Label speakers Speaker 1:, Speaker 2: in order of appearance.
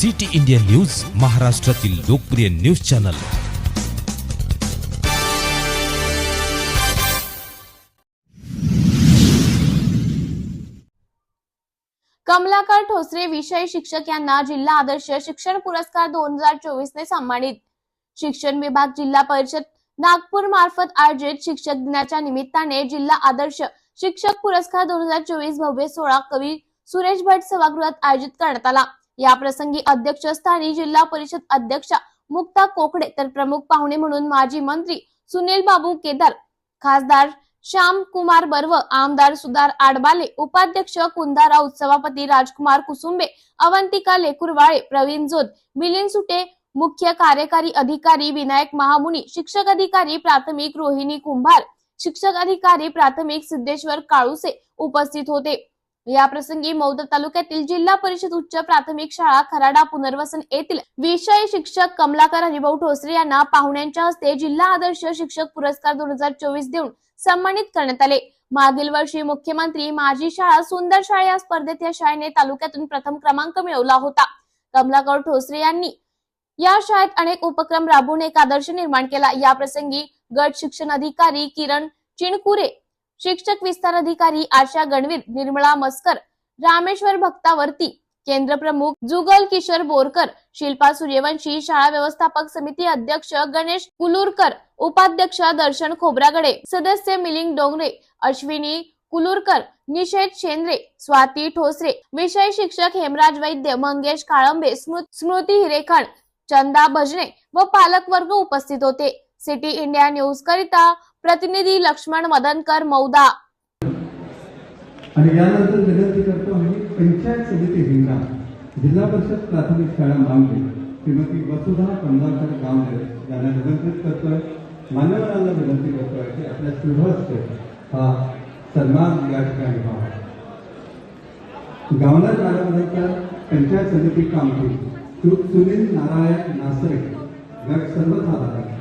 Speaker 1: City India news महाराष्ट्रातील लोकप्रिय news channel.
Speaker 2: Kamalakar ठोसरे विषय शिक्षक यांना जिल्हा आदर्श शिक्षण पुरस्कार दोन हजार चोवीस ने सन्मानित. शिक्षण विभाग जिल्हा परिषद नागपूर मार्फत आयोजित शिक्षक दिनाच्या निमित्ताने जिल्हा आदर्श शिक्षक पुरस्कार दोन हजार चोवीस भव्य सोळा कवी सुरेश भट सभागृहात आयोजित करण्यात आला. या प्रसंगी अध्यक्षस्थानी जिल्हा परिषद अध्यक्षा मुक्ता कोकडे तर प्रमुख पाहुणे म्हणून माजी मंत्री सुनील बाबू केदार खासदार श्याम कुमार बर्व आमदार सुधार आडबाले उपाध्यक्ष कुंदाराव सभापती राजकुमार कुसुंबे अवंतिका लेकुरवाळे प्रवीण जोत मिलिंद सुटे मुख्य कार्यकारी अधिकारी विनायक महामुनी शिक्षक अधिकारी प्राथमिक रोहिणी कुंभार शिक्षक अधिकारी प्राथमिक सिद्धेश्वर काळुसे उपस्थित होते. या प्रसंगी मौदा तालुक्यातील जिल्हा परिषद उच्च प्राथमिक शाळा खराडा पुनर्वसन येथील विषय शिक्षक कमलाकर हरिभाऊ ठोसरे यांना पाहुण्यांच्या हस्ते जिल्हा आदर्श शिक्षक पुरस्कार दोन हजार चोवीस देऊन सन्मानित करण्यात आले. मागील वर्षी मुख्यमंत्री माझी शाळा सुंदर शाळा या स्पर्धेत या शाळेने तालुक्यातून प्रथम क्रमांक मिळवला होता. कमलाकर ठोसरे यांनी या शाळेत अनेक उपक्रम राबवून एक आदर्श निर्माण केला. या प्रसंगी गट शिक्षण अधिकारी किरण चिणकुरे शिक्षक विस्तार अधिकारी आशा गणवीर निर्मळा मस्कर रामेश्वर भक्तावर्ती केंद्र प्रमुख जुगल किशोर बोरकर शिल्पा सूर्यवंशी शाळा व्यवस्थापक समिती अध्यक्ष गणेश कुलूरकर उपाध्यक्ष दर्शन खोब्रागडे सदस्य मिलिंग डोंगरे अश्विनी कुलूरकर निषेध शेंद्रे स्वाती ठोसरे विषय शिक्षक हेमराज वैद्य मंगेश काळंबे स्मृती हिरेखण चंदा भजने व पालक वर्ग उपस्थित होते. सिटी इंडिया न्यूज करिता प्रतिनिधी लक्ष्मण मदनकर मौदा.
Speaker 3: आणि यानंतर विनंती करतो आम्ही पंचायत समिती हिंगा जिल्हा परिषद प्राथमिक शाळा मांगली श्रीमती वसुधा कमलाकर गावदे यांना निमंत्रित करतोय मान्यवरांना विनंती करतोय की आपल्या शुभहस्ते हा सन्मान या ठिकाणी व्हावा. गावणार मॅडमनंतर पंचायत समिती कामठी सुनील नारायण नासरे गट सर्वसाधारण